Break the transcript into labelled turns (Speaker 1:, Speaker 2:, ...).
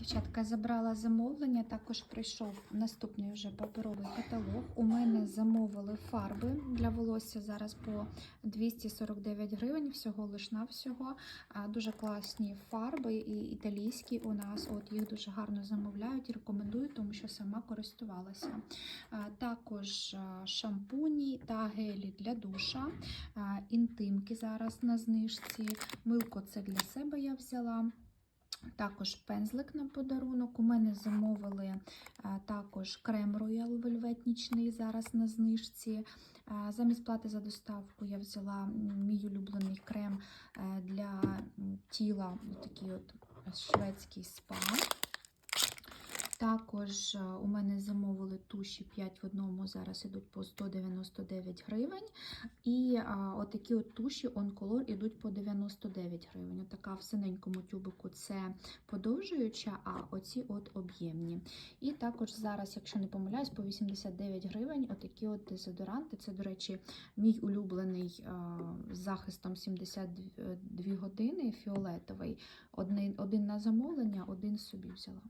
Speaker 1: Дівчатка забрала замовлення, також прийшов наступний вже паперовий каталог. У мене замовили фарби для волосся зараз по 249 гривень, всього лиш на всього. Дуже класні фарби і італійські у нас. От їх дуже гарно замовляють і рекомендую, тому що сама користувалася. Також шампуні та гелі для душа, інтимки зараз на знижці. Милко це для себе я взяла. Також пензлик на подарунок. У мене замовили е, також крем Royal Velvet нічний зараз на знижці. Е, Замість плати за доставку я взяла мій улюблений крем е, для тіла, такий от шведський спа. Також е, у мене замовили туші 5 в одному, зараз ідуть по 199 гривень. І а, отакі от туші онколор ідуть по 99 гривень. Така в синенькому тюбику це подовжуюча, а оці от об'ємні. І також зараз, якщо не помиляюсь, по 89 гривень отакі от дезодоранти. Це, до речі, мій улюблений а, з захистом 72 години фіолетовий. Один, один на замовлення, один собі взяла.